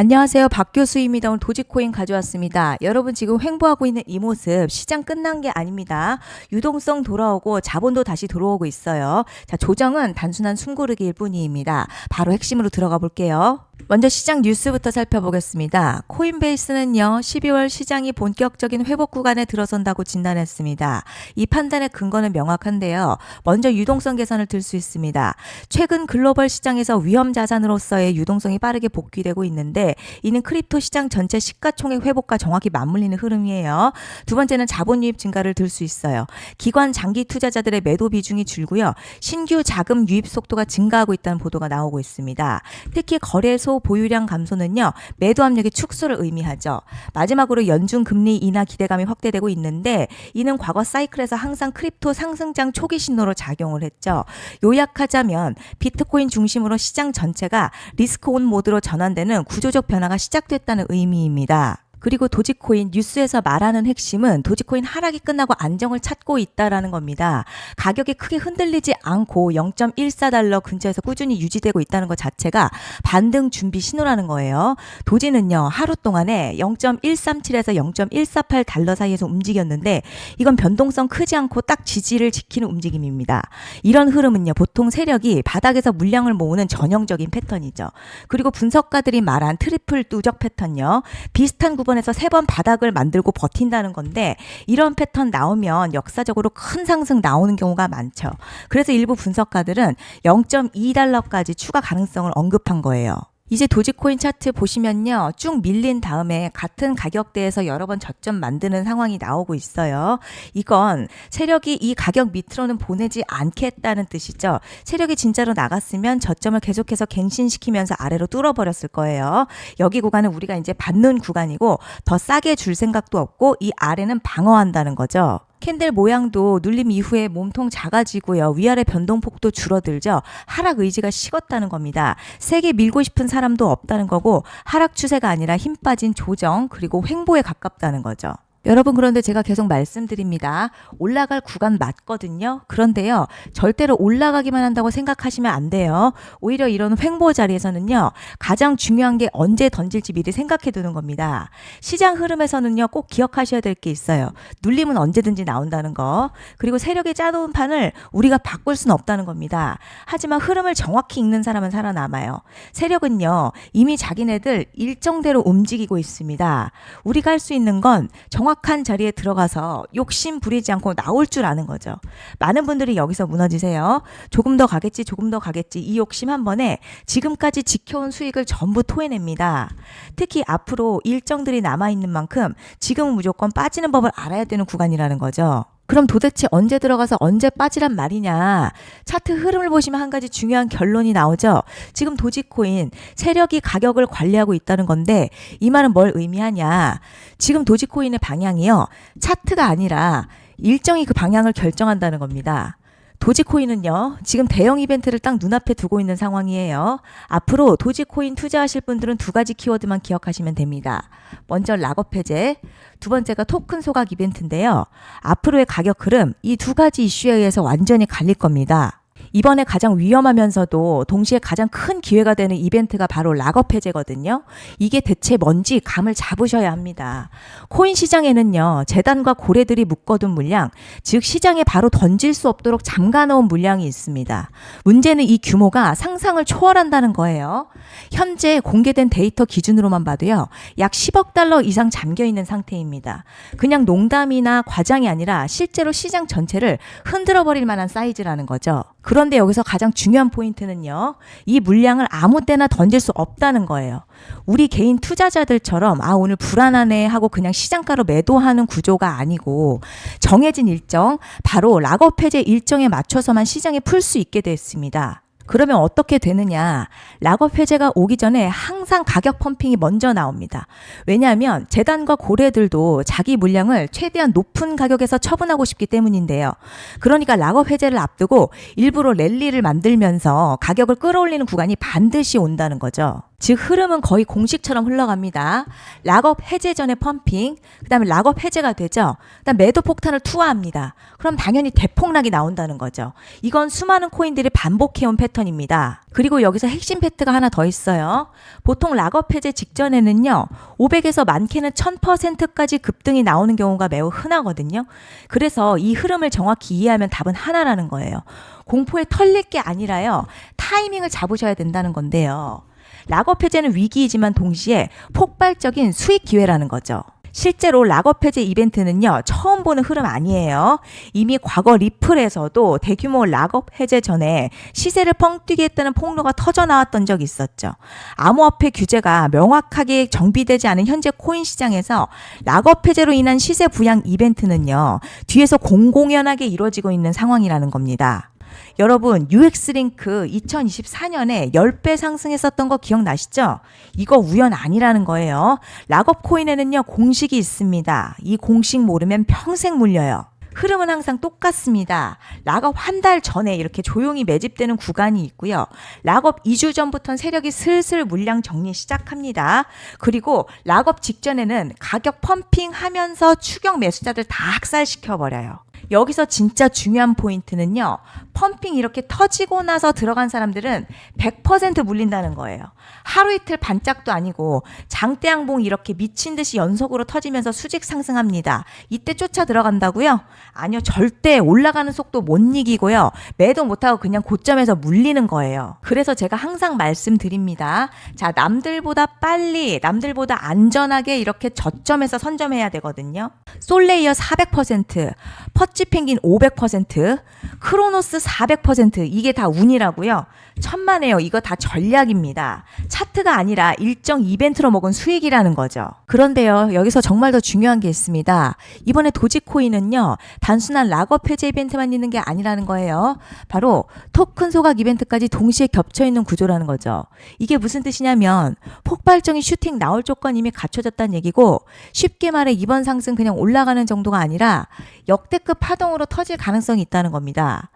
안녕하세요. 박 교수입니다. 오늘 도지코인 가져왔습니다. 여러분 지금 횡보하고 있는 이 모습 시장 끝난 게 아닙니다. 유동성 돌아오고 자본도 다시 들어오고 있어요. 자, 조정은 단순한 숨고르기일 뿐입니다. 바로 핵심으로 들어가 볼게요. 먼저 시장 뉴스부터 살펴보겠습니다. 코인베이스는요, 12월 시장이 본격적인 회복 구간에 들어선다고 진단했습니다. 이 판단의 근거는 명확한데요. 먼저 유동성 개선을 들 수 있습니다. 최근 글로벌 시장에서 위험 자산으로서의 유동성이 빠르게 복귀되고 있는데 이는 크립토 시장 전체 시가총액 회복과 정확히 맞물리는 흐름이에요. 두 번째는 자본 유입 증가를 들 수 있어요. 기관 장기 투자자들의 매도 비중이 줄고요. 신규 자금 유입 속도가 증가하고 있다는 보도가 나오고 있습니다. 특히 거래소 보유량 감소는요. 매도 압력의 축소를 의미하죠. 마지막으로 연중 금리 인하 기대감이 확대되고 있는데 이는 과거 사이클에서 항상 크립토 상승장 초기 신호로 작용을 했죠. 요약하자면 비트코인 중심으로 시장 전체가 리스크 온 모드로 전환되는 구조적 변화가 시작됐다는 의미입니다. 그리고 도지코인 뉴스에서 말하는 핵심은 도지코인 하락이 끝나고 안정을 찾고 있다라는 겁니다. 가격이 크게 흔들리지 않고 0.14달러 근처에서 꾸준히 유지되고 있다는 것 자체가 반등 준비 신호라는 거예요. 도지는요, 하루 동안에 0.137에서 0.148달러 사이에서 움직였는데 이건 변동성 크지 않고 딱 지지를 지키는 움직임입니다. 이런 흐름은요, 보통 세력이 바닥에서 물량을 모으는 전형적인 패턴이죠. 그리고 분석가들이 말한 트리플 누적 패턴요, 비슷한 구분 번에서 세 번 바닥을 만들고 버틴다는 건데 이런 패턴 나오면 역사적으로 큰 상승 나오는 경우가 많죠. 그래서 일부 분석가들은 0.2달러까지 추가 가능성을 언급한 거예요. 이제 도지코인 차트 보시면요. 쭉 밀린 다음에 같은 가격대에서 여러 번 저점 만드는 상황이 나오고 있어요. 이건 세력이 이 가격 밑으로는 보내지 않겠다는 뜻이죠. 세력이 진짜로 나갔으면 저점을 계속해서 갱신시키면서 아래로 뚫어버렸을 거예요. 여기 구간은 우리가 이제 받는 구간이고 더 싸게 줄 생각도 없고 이 아래는 방어한다는 거죠. 캔들 모양도 눌림 이후에 몸통 작아지고요. 위아래 변동폭도 줄어들죠. 하락 의지가 식었다는 겁니다. 세게 밀고 싶은 사람도 없다는 거고 하락 추세가 아니라 힘 빠진 조정 그리고 횡보에 가깝다는 거죠. 여러분 그런데 제가 계속 말씀드립니다. 올라갈 구간 맞거든요. 그런데요. 절대로 올라가기만 한다고 생각하시면 안 돼요. 오히려 이런 횡보 자리에서는요. 가장 중요한 게 언제 던질지 미리 생각해 두는 겁니다. 시장 흐름에서는요. 꼭 기억하셔야 될 게 있어요. 눌림은 언제든지 나온다는 거. 그리고 세력이 짜놓은 판을 우리가 바꿀 수는 없다는 겁니다. 하지만 흐름을 정확히 읽는 사람은 살아남아요. 세력은요. 이미 자기네들 일정대로 움직이고 있습니다. 우리가 할 수 있는 건 정확 정확한 자리에 들어가서 욕심 부리지 않고 나올 줄 아는 거죠. 많은 분들이 여기서 무너지세요. 조금 더 가겠지, 조금 더 가겠지. 이 욕심 한 번에 지금까지 지켜온 수익을 전부 토해냅니다. 특히 앞으로 일정들이 남아있는 만큼 지금은 무조건 빠지는 법을 알아야 되는 구간이라는 거죠. 그럼 도대체 언제 들어가서 언제 빠지란 말이냐? 차트 흐름을 보시면 한 가지 중요한 결론이 나오죠. 지금 도지코인 세력이 가격을 관리하고 있다는 건데 이 말은 뭘 의미하냐? 지금 도지코인의 방향이요. 차트가 아니라 일정이 그 방향을 결정한다는 겁니다. 도지코인은요, 지금 대형 이벤트를 딱 눈앞에 두고 있는 상황이에요. 앞으로 도지코인 투자하실 분들은 두 가지 키워드만 기억하시면 됩니다. 먼저 락업 해제, 두 번째가 토큰 소각 이벤트인데요. 앞으로의 가격 흐름, 이 두 가지 이슈에 의해서 완전히 갈릴 겁니다. 이번에 가장 위험하면서도 동시에 가장 큰 기회가 되는 이벤트가 바로 락업 해제거든요. 이게 대체 뭔지 감을 잡으셔야 합니다. 코인 시장에는요, 재단과 고래들이 묶어둔 물량, 즉 시장에 바로 던질 수 없도록 잠가놓은 물량이 있습니다. 문제는 이 규모가 상상을 초월한다는 거예요. 현재 공개된 데이터 기준으로만 봐도요, 약 10억 달러 이상 잠겨 있는 상태입니다. 그냥 농담이나 과장이 아니라 실제로 시장 전체를 흔들어 버릴 만한 사이즈라는 거죠. 그런데 여기서 가장 중요한 포인트는요. 이 물량을 아무 때나 던질 수 없다는 거예요. 우리 개인 투자자들처럼 아 오늘 불안하네 하고 그냥 시장가로 매도하는 구조가 아니고 정해진 일정 바로 락업 해제 일정에 맞춰서만 시장에 풀 수 있게 됐습니다. 그러면 어떻게 되느냐? 락업 해제가 오기 전에 항상 가격 펌핑이 먼저 나옵니다. 왜냐하면 재단과 고래들도 자기 물량을 최대한 높은 가격에서 처분하고 싶기 때문인데요. 그러니까 락업 해제를 앞두고 일부러 랠리를 만들면서 가격을 끌어올리는 구간이 반드시 온다는 거죠. 즉 흐름은 거의 공식처럼 흘러갑니다. 락업 해제 전에 펌핑, 그다음에 락업 해제가 되죠. 그다음 매도 폭탄을 투하합니다. 그럼 당연히 대폭락이 나온다는 거죠. 이건 수많은 코인들이 반복해온 패턴입니다. 그리고 여기서 핵심 팩트가 하나 더 있어요. 보통 락업 해제 직전에는요, 500에서 많게는 1000%까지 급등이 나오는 경우가 매우 흔하거든요. 그래서 이 흐름을 정확히 이해하면 답은 하나라는 거예요. 공포에 털릴 게 아니라요, 타이밍을 잡으셔야 된다는 건데요. 락업 해제는 위기이지만 동시에 폭발적인 수익 기회라는 거죠. 실제로 락업 해제 이벤트는요, 처음 보는 흐름 아니에요. 이미 과거 리플에서도 대규모 락업 해제 전에 시세를 뻥뛰게 했다는 폭로가 터져 나왔던 적이 있었죠. 암호화폐 규제가 명확하게 정비되지 않은 현재 코인 시장에서 락업 해제로 인한 시세 부양 이벤트는요, 뒤에서 공공연하게 이루어지고 있는 상황이라는 겁니다. 여러분, UX링크 2024년에 10배 상승했었던 거 기억나시죠? 이거 우연 아니라는 거예요. 락업 코인에는요, 공식이 있습니다. 이 공식 모르면 평생 물려요. 흐름은 항상 똑같습니다. 락업 한 달 전에 이렇게 조용히 매집되는 구간이 있고요. 락업 2주 전부터는 세력이 슬슬 물량 정리 시작합니다. 그리고 락업 직전에는 가격 펌핑 하면서 추격 매수자들 다 학살시켜 버려요. 여기서 진짜 중요한 포인트는요. 펌핑 이렇게 터지고 나서 들어간 사람들은 100% 물린다는 거예요. 하루 이틀 반짝도 아니고 장대양봉 이렇게 미친 듯이 연속으로 터지면서 수직 상승합니다. 이때 쫓아 들어간다고요? 아니요. 절대 올라가는 속도 못 이기고요. 매도 못 하고 그냥 고점에서 물리는 거예요. 그래서 제가 항상 말씀드립니다. 자, 남들보다 빨리, 남들보다 안전하게 이렇게 저점에서 선점해야 되거든요. 솔레이어 400%, 퍼치 펭귄 500%, 크로노스 400% 이게 다 운이라고요. 천만에요. 이거 다 전략입니다. 차트가 아니라 일정 이벤트로 먹은 수익이라는 거죠. 그런데요. 여기서 정말 더 중요한 게 있습니다. 이번에 도지코인은요. 단순한 락업 해제 이벤트만 있는 게 아니라는 거예요. 바로 토큰 소각 이벤트까지 동시에 겹쳐 있는 구조라는 거죠. 이게 무슨 뜻이냐면 폭발적인 슈팅 나올 조건 이미 갖춰졌다는 얘기고 쉽게 말해 이번 상승 그냥 올라가는 정도가 아니라 역대급 파동으로 터질 가능성이 있다는 겁니다.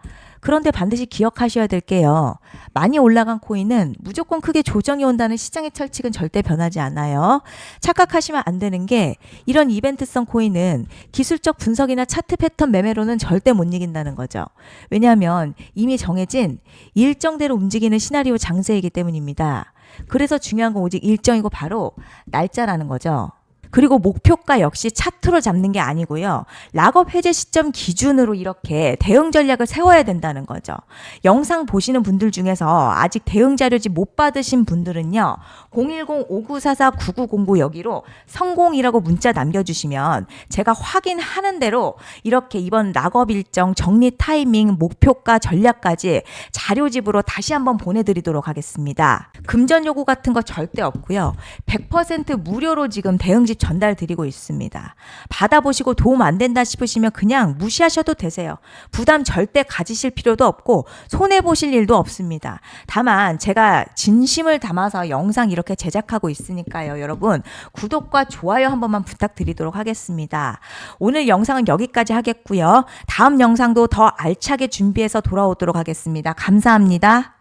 그런데 반드시 기억하셔야 될 게요. 많이 올라간 코인은 무조건 크게 조정이 온다는 시장의 철칙은 절대 변하지 않아요. 착각하시면 안 되는 게 이런 이벤트성 코인은 기술적 분석이나 차트 패턴 매매로는 절대 못 이긴다는 거죠. 왜냐하면 이미 정해진 일정대로 움직이는 시나리오 장세이기 때문입니다. 그래서 중요한 건 오직 일정이고 바로 날짜라는 거죠. 그리고 목표가 역시 차트로 잡는 게 아니고요. 락업 해제 시점 기준으로 이렇게 대응 전략을 세워야 된다는 거죠. 영상 보시는 분들 중에서 아직 대응 자료지 못 받으신 분들은요. 010-5944-9909 여기로 성공이라고 문자 남겨주시면 제가 확인하는 대로 이렇게 이번 락업 일정 정리 타이밍 목표가 전략까지 자료집으로 다시 한번 보내드리도록 하겠습니다. 금전 요구 같은 거 절대 없고요. 100% 무료로 지금 대응집 전달 드리고 있습니다. 받아보시고 도움 안 된다 싶으시면 그냥 무시하셔도 되세요. 부담 절대 가지실 필요도 없고 손해 보실 일도 없습니다. 다만 제가 진심을 담아서 영상 이렇게 제작하고 있으니까요. 여러분 구독과 좋아요 한 번만 부탁드리도록 하겠습니다. 오늘 영상은 여기까지 하겠고요. 다음 영상도 더 알차게 준비해서 돌아오도록 하겠습니다. 감사합니다.